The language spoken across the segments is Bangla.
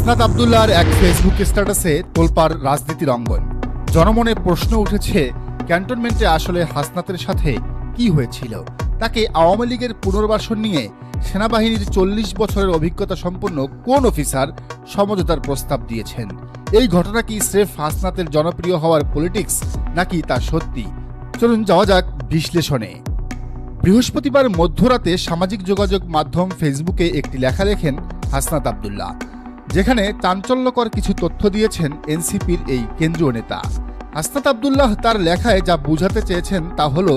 হাসনাত আবদুল্লাহর এক ফেসবুক স্ট্যাটাসে তোলপার রাজনীতির অঙ্গন। জনমনে প্রশ্ন উঠেছে, ক্যান্টনমেন্টে আসলে হাসনাতের সাথে কি হয়েছিল? তাকে আওয়ামী লীগের পুনর্বাসন নিয়ে সেনাবাহিনীর চল্লিশ বছরের অভিজ্ঞতা সম্পন্ন কোন অফিসার সমঝোতার প্রস্তাব দিয়েছেন? এই ঘটনা কি স্রেফ হাসনাতের জনপ্রিয় হওয়ার পলিটিক্স নাকি তা সত্যি? চলুন যাওয়া যাক বিশ্লেষণে। বৃহস্পতিবার মধ্যরাতে সামাজিক যোগাযোগ মাধ্যম ফেসবুকে একটি লেখা লেখেন হাসনাত আবদুল্লাহ। যেখানে চাঞ্চল্যকর কিছু তথ্য দিয়েছেন এনসিপির এই কেন্দ্রীয় নেতা। হাসনাত আবদুল্লাহ তার লেখায় যা বুঝাতে চেয়েছেন তা হল,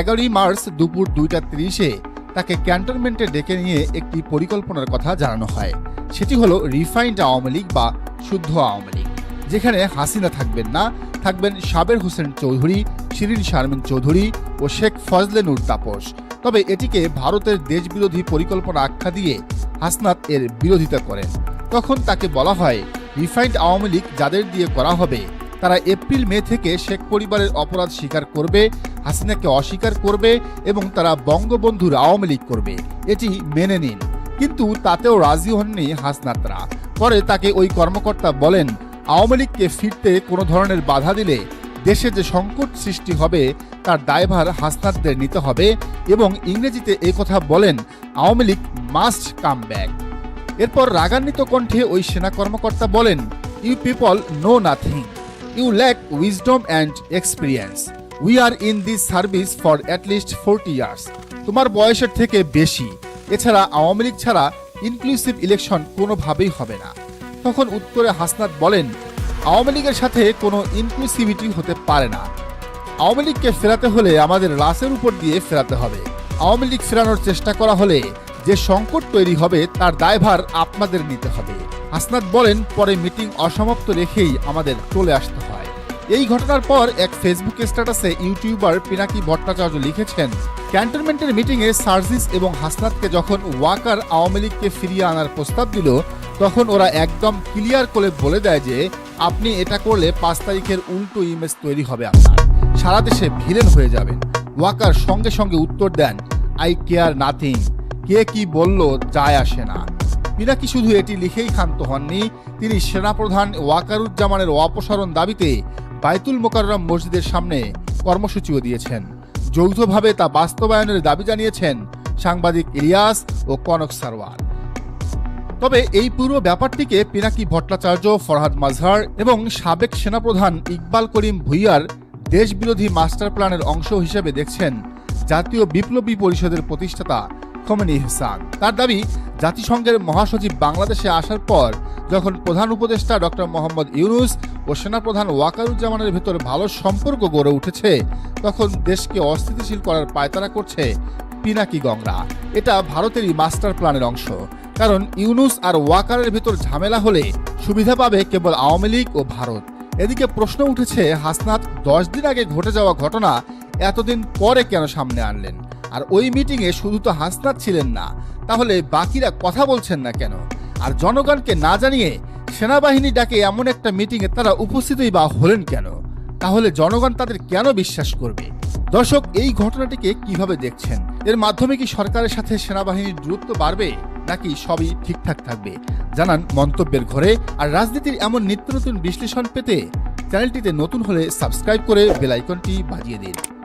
এগারোই মার্চ দুপুর দুইটা তিরিশে তাকে ক্যান্টনমেন্টে ডেকে নিয়ে একটি পরিকল্পনার কথা জানানো হয়। সেটি হলো রিফাইন্ড আওয়ামী লীগ বা শুদ্ধ আওয়ামী লীগ, যেখানে হাসিনা থাকবেন না। থাকবেন সাবের হোসেন চৌধুরী, শিরিন শারমিন চৌধুরী ও শেখ ফজলে নূর তাপস। তবে এটিকে ভারতের দেশবিরোধী পরিকল্পনা আখ্যা দিয়ে হাসনাত এর বিরোধিতা করেন। তখন তাকে বলা হয়, রিফাইন্ড আওয়ামী লীগ যাদের দিয়ে করা হবে, তারা এপ্রিল, মে থেকে শেখ পরিবারের অপরাধ স্বীকার করবে, হাসিনাকে অস্বীকার করবে এবং তারা বঙ্গবন্ধুর আওয়ামী লীগ করবে। এটি মেনে নিন। কিন্তু তাতেও রাজি হননি হাসনাতরা। পরে তাকে ওই কর্মকর্তা বলেন, আওয়ামী লীগকে ফিরতে কোনো ধরনের বাধা দিলে দেশে যে সংকট সৃষ্টি হবে, তার দায়ভার হাসনাতদের নিতে হবে এবং ইংরেজিতে কথা বলেন, Awami League must come back. এরপর রাগান্বিত কণ্ঠে ওই সেনা কর্মকর্তা বলেন you people know nothing you lack wisdom and experience we are in this service for at least forty years তোমার বয়সের থেকে বেশি। এছাড়া আওয়ামী লীগ ছাড়া ইনক্লুসিভ ইলেকশন কোনোভাবেই হবে না। তখন উত্তরে হাসনাত বলেন, আওয়ামী লীগের সাথে কোনো ইনক্লুসিভিটি হতে পারে না। আওয়ামী লীগকে ফেরাতে হলে আমাদের রাসের উপর দিয়ে ফেরাতে হবে। আওয়ামী লীগ ফেরানোর চেষ্টা করা হলে যে সংকট তৈরি হবে, তার দায়ভার আপনাদের নিতে হবে। হাসনাত বলেন, পরে মিটিং অসমাপ্ত রেখেই আমাদের চলে আসতে হয়। এই ঘটনার পর এক ফেসবুক স্ট্যাটাসে ইউটিউবার পিনাকি ভট্টাচার্য লিখেছেন, ক্যান্টনমেন্টের মিটিংয়ে সার্জিস এবং হাসনাতকে যখন ওয়াকার আওয়ামী লীগকে ফিরিয়ে আনার প্রস্তাব দিল, তখন ওরা একদম ক্লিয়ার করে বলে দেয় যে, আপনি এটা করলে পাঁচ তারিখের উল্টো ইমেজ তৈরি হবে আপনার। সারা দেশে ভিলেন হয়ে যাবেন। ওয়াকার সঙ্গে সঙ্গে উত্তর দেন আই কেয়ার নাথিং কে কি বলল যায় আসে না। পিনাকি শুধু এটি লিখেই ক্ষান্ত হননি। তিনি সেনাপ্রধান ওয়াকারুজ্জামানের অপসারণ দাবিতে বাইতুল মোকাররম মসজিদের সামনে কর্মসূচিও দিয়েছেন। যৌথভাবে তা বাস্তবায়নের দাবি জানিয়েছেন সাংবাদিক ইলিয়াস ও কনক সারওয়ার। তবে এই পুরো ব্যাপারটিকে পিনাকি ভট্টাচার্য, ফরহাদ মাজহার এবং সাবেক সেনাপ্রধান ইকবাল করিম ভুইয়ার দেশবিরোধী মাস্টার প্ল্যানের অংশ হিসেবে দেখছেন জাতীয় বিপ্লবী পরিষদের প্রতিষ্ঠাতা খমেনি ইহসান। তার দাবি, জাতিসংঘের মহাসচিব বাংলাদেশে আসার পর যখন প্রধান উপদেষ্টা ডক্টর মোহাম্মদ ইউনুস ও সেনাপ্রধান ওয়াকারুজ্জামানের ভেতর ভালো সম্পর্ক গড়ে উঠেছে, তখন দেশকে অস্থিতিশীল করার পায়তারা করছে পিনাকি গংরা। এটা ভারতেরই মাস্টার প্ল্যানের অংশ। কারণ ইউনুস আর ওয়াকারের ভেতর ঝামেলা হলে সুবিধা পাবে কেবল আওয়ামী লীগ ও ভারত। এদিকে প্রশ্ন উঠেছে, হাসনাত দশ দিন আগে ঘটে যাওয়া ঘটনা এতদিন পরে কেন সামনে আনলেন? আর ওই মিটিংয়ে শুধু তো হাসনাত ছিলেন না, তাহলে বাকিরা কথা বলছেন না কেন? আর জনগণকে না জানিয়ে সেনাবাহিনী ডাকে এমন একটা মিটিংয়ে তারা উপস্থিতই বা হলেন কেন? তাহলে জনগণ তাদের কেন বিশ্বাস করবে? দর্শক, এই ঘটনাটিকে কীভাবে দেখছেন? এর মাধ্যমে কি সরকারের সাথে সেনাবাহিনীর দূরত্ব বাড়বে, নাকি সবই ঠিকঠাক থাকবে? জানান মন্তব্যের ঘরে। আর রাজনীতির এমন নিত্য নতুন বিশ্লেষণ পেতে চ্যানেলটিতে নতুন হলে সাবস্ক্রাইব করে বেলাইকনটি বাজিয়ে দিন।